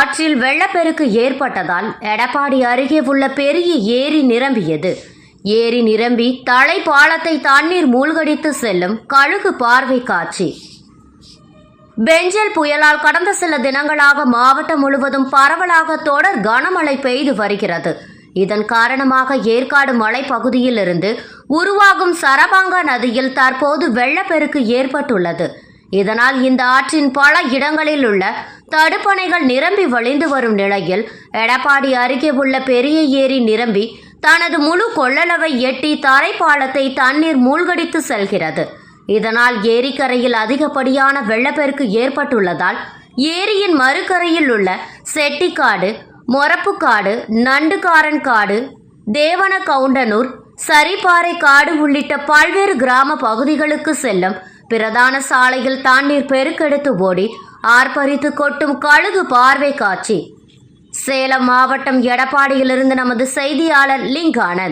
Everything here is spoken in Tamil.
ஆற்றில் வெள்ளப்பெருக்கு ஏற்பட்டதால் எடப்பாடி அருகே உள்ள பெரிய ஏரி நிரம்பியது. ஏரி நிரம்பி தலை பாலத்தை தண்ணீர் மூழ்கடித்து செல்லும் கழுகு பார்வை காட்சி. பெஞ்சல் புயலால் கடந்த சில தினங்களாக மாவட்டம் முழுவதும் பரவலாக தொடர் கனமழை பெய்து வருகிறது. இதன் காரணமாக ஏற்காடு மலைப்பகுதியிலிருந்து உருவாகும் சரபாங்கா நதியில் தற்போது வெள்ளப்பெருக்கு ஏற்பட்டுள்ளது. இதனால் இந்த ஆற்றின் பல இடங்களில் உள்ள தடுப்பணைகள் நிரம்பி வழிந்து வரும் நிலையில் எடப்பாடி அருகே உள்ள பெரிய ஏரி நிரம்பி தனது முழு கொள்ளளவை எட்டி தரைப்பாலத்தை தண்ணீர் மூழ்கடித்து செல்கிறது. இதனால் ஏரிக்கரையில் அதிகப்படியான வெள்ளப்பெருக்கு ஏற்பட்டுள்ளதால் ஏரியின் மறுகரையில் உள்ள செட்டிக்காடு மொரப்புக்காடு நண்டுகாரன் காடு தேவன கவுண்டனூர் சரிபாறை காடு உள்ளிட்ட பல்வேறு கிராம பகுதிகளுக்கு செல்லும் பிரதான சாலையில் தண்ணீர் பெருக்கெடுத்து ஓடி ஆர்ப்பரித்து கொட்டும் கழுகு பார்வை காட்சி. சேலம் மாவட்டம் எடப்பாடியிலிருந்து நமது செய்தியாளர் லிங்கானந்த்.